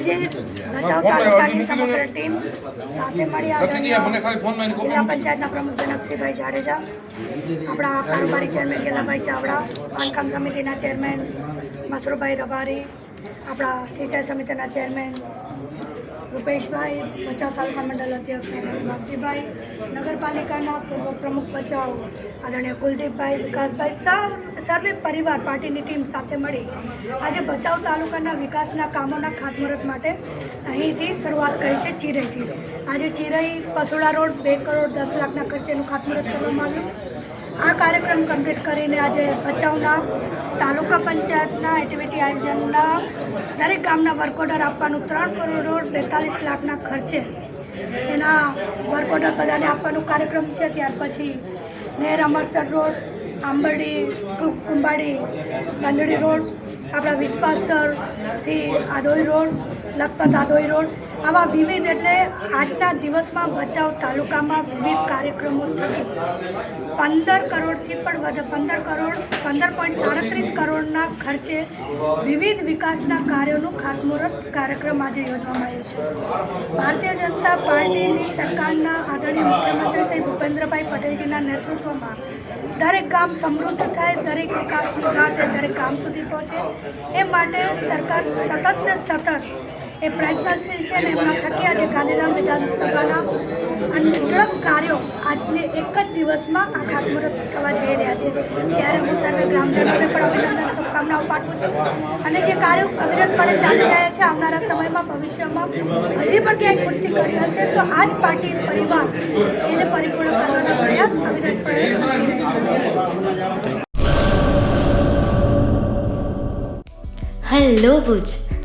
આજે ભચાઉ તાલુકાની સમગ્ર ટીમ સાથે મળી આદરણીય જિલ્લા પંચાયતના પ્રમુખ જનકસિંહભાઈ જાડેજા આપણા કારોબારી ચેરમેન ગેલાભાઈ ચાવડા બાંધકામ સમિતિના ચેરમેન મસરૂભાઈ રબારી આપણા સિંચાઈ સમિતિના ચેરમેન રૂપેશભાઈ ભચાઉ તાલુકા મંડળ અધ્યક્ષ બાપજીભાઈ નગરપાલિકાના પૂર્વ પ્રમુખ ભચાઉ, આદરણીય કુલદીપભાઈ, વિકાસભાઈ સૌ, સર્વે પરિવાર પાર્ટીની ટીમ સાથે મળી આજે ભચાઉ તાલુકાના વિકાસના કામોના ખાતમુહૂર્ત માટે અહીંથી શરૂઆત કરી છે ચિરઈથી આજે ચિરઈ પસોડા રોડ, બે કરોડ દસ લાખના ખર્ચેનું ખાતમુહૂર્ત કરવામાં આવ્યું. આ કાર્યક્રમ કમ્પ્લીટ કરીને આજે ભચાઉના તાલુકા પંચાયતના એક્ટિવિટી આયોજનના દરેક ગામના વર્ક ઓર્ડર આપવાનું ત્રણ કરોડ બેતાલીસ લાખના ખર્ચે એના વર્ક ઓર્ડર બધાને આપવાનો કાર્યક્રમ છે. ત્યાર પછી નેર અમરસર રોડ, આંબરડી, કુ- કુંભાડી ગંડડી રોડ, આપણા વીજપાસરથી આદોઈ રોડ, લખપત આદોઈ રોડ આવા વિવિધ એટલે આજના દિવસમાં ભચાઉ તાલુકામાં વિવિધ કાર્યક્રમો થકી પંદર કરોડથી પણ વધુ, પંદર કરોડ, પંદર પોઈન્ટ સાડત્રીસ કરોડના ખર્ચે વિવિધ વિકાસના કાર્યોનું ખાતમુહૂર્ત કાર્યક્રમ આજે યોજવામાં આવ્યો છે. ભારતીય જનતા પાર્ટીની સરકારના આદરણીય મુખ્યમંત્રી શ્રી ભૂપેન્દ્રભાઈ પટેલજીના નેતૃત્વમાં દરેક ગામ સમૃદ્ધ થાય, દરેક વિકાસની વાત દરેક ગામ સુધી પહોંચે. એ માટે સરકાર સતત ને સતત એ પ્રયત્નશીલ છે અને એમના થકી આજે ગાંધીધામ વિધાનસભાના અનેક કાર્યો આજને એક જ દિવસમાં આ ખાતમુહૂર્ત થવા જઈ રહ્યા છે. ત્યારે હું સર્વે ગ્રામજનોને પણ અભિનંદન, શુભકામનાઓ પાઠવું છું. અને જે કાર્યો અવિરતપણે ચાલી રહ્યા છે આવનારા સમયમાં, ભવિષ્યમાં, હજી પણ ક્યાંય પૂર્તિ કરી હશે, તો આ જ પાર્ટી પરિવાર એને પરિપૂર્ણ કરવાનો પ્રયાસ અવિરતપણે કરતી રહેશે. હેલો ભુજ